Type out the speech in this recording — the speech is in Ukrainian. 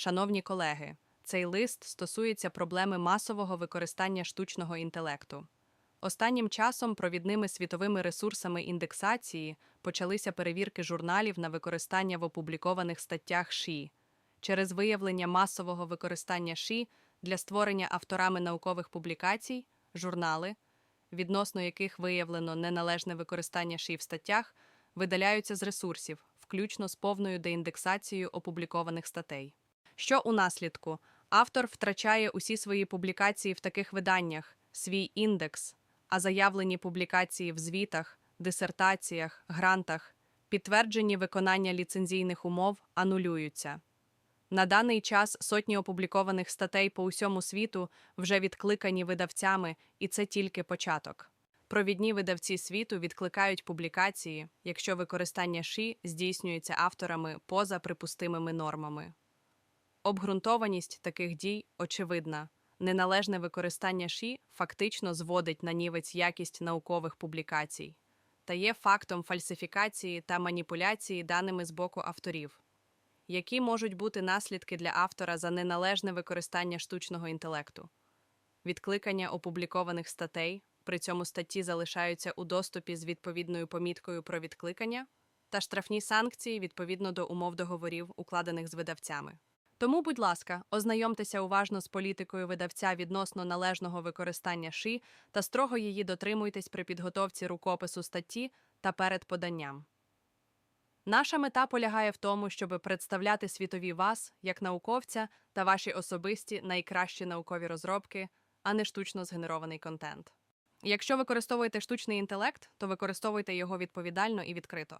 Шановні колеги, цей лист стосується проблеми масового використання штучного інтелекту. Останнім часом провідними світовими ресурсами індексації почалися перевірки журналів на використання в опублікованих статтях ШІ. Через виявлення масового використання ШІ для створення авторами наукових публікацій, журнали, відносно яких виявлено неналежне використання ШІ в статтях, видаляються з ресурсів, включно з повною деіндексацією опублікованих статей. Що у наслідку? Автор втрачає усі свої публікації в таких виданнях, свій індекс, а заявлені публікації в звітах, дисертаціях, грантах, підтверджені виконання ліцензійних умов анулюються. На даний час сотні опублікованих статей по усьому світу вже відкликані видавцями, і це тільки початок. Провідні видавці світу відкликають публікації, якщо використання ШІ здійснюється авторами поза припустимими нормами. Обґрунтованість таких дій очевидна. Неналежне використання ШІ фактично зводить на нівець якість наукових публікацій та є фактом фальсифікації та маніпуляції даними з боку авторів. Які можуть бути наслідки для автора за неналежне використання штучного інтелекту? Відкликання опублікованих статей, при цьому статті залишаються у доступі з відповідною поміткою про відкликання, та штрафні санкції відповідно до умов договорів, укладених з видавцями. Тому, будь ласка, ознайомтеся уважно з політикою видавця відносно належного використання ШИ та строго її дотримуйтесь при підготовці рукопису статті та перед поданням. Наша мета полягає в тому, щоб представляти світові вас як науковця та ваші особисті найкращі наукові розробки, а не штучно згенерований контент. Якщо використовуєте штучний інтелект, то використовуйте його відповідально і відкрито.